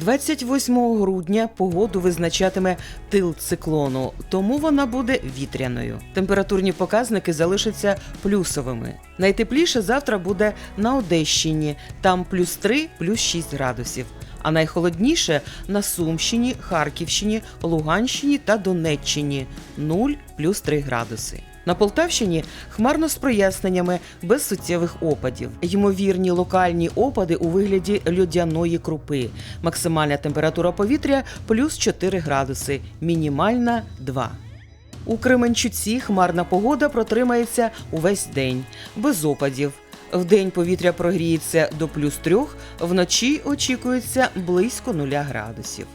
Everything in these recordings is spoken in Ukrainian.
28 грудня погоду визначатиме тил циклону, тому вона буде вітряною. Температурні показники залишаться плюсовими. Найтепліше завтра буде на Одещині, там плюс 3, плюс 6 градусів. А найхолодніше на Сумщині, Харківщині, Луганщині та Донеччині 0 плюс 3 градуси. На Полтавщині хмарно з проясненнями без суттєвих опадів. Ймовірні локальні опади у вигляді льодяної крупи. Максимальна температура повітря плюс 4 градуси, мінімальна 2. У Кременчуці хмарна погода протримається увесь день, без опадів. Вдень повітря прогріється до плюс 3, вночі очікується близько 0 градусів.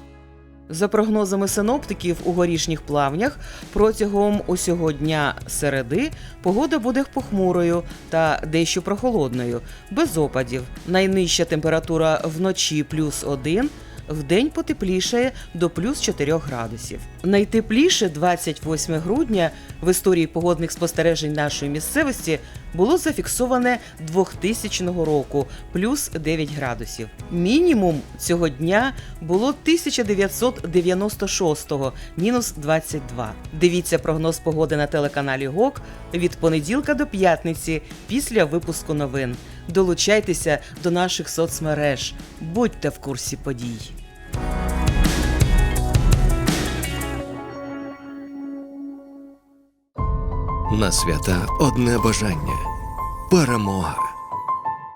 За прогнозами синоптиків у горішніх плавнях, протягом усього дня середи погода буде похмурою та дещо прохолодною, без опадів. Найнижча температура вночі плюс 1, вдень потеплішає до плюс 4 градусів. Найтепліше 28 грудня в історії погодних спостережень нашої місцевості було зафіксоване 2000 року плюс 9 градусів. Мінімум цього дня було 1996 мінус 22. Дивіться прогноз погоди на телеканалі ГОК від понеділка до п'ятниці після випуску новин. Долучайтеся до наших соцмереж, будьте в курсі подій. На свята одне бажання перемога.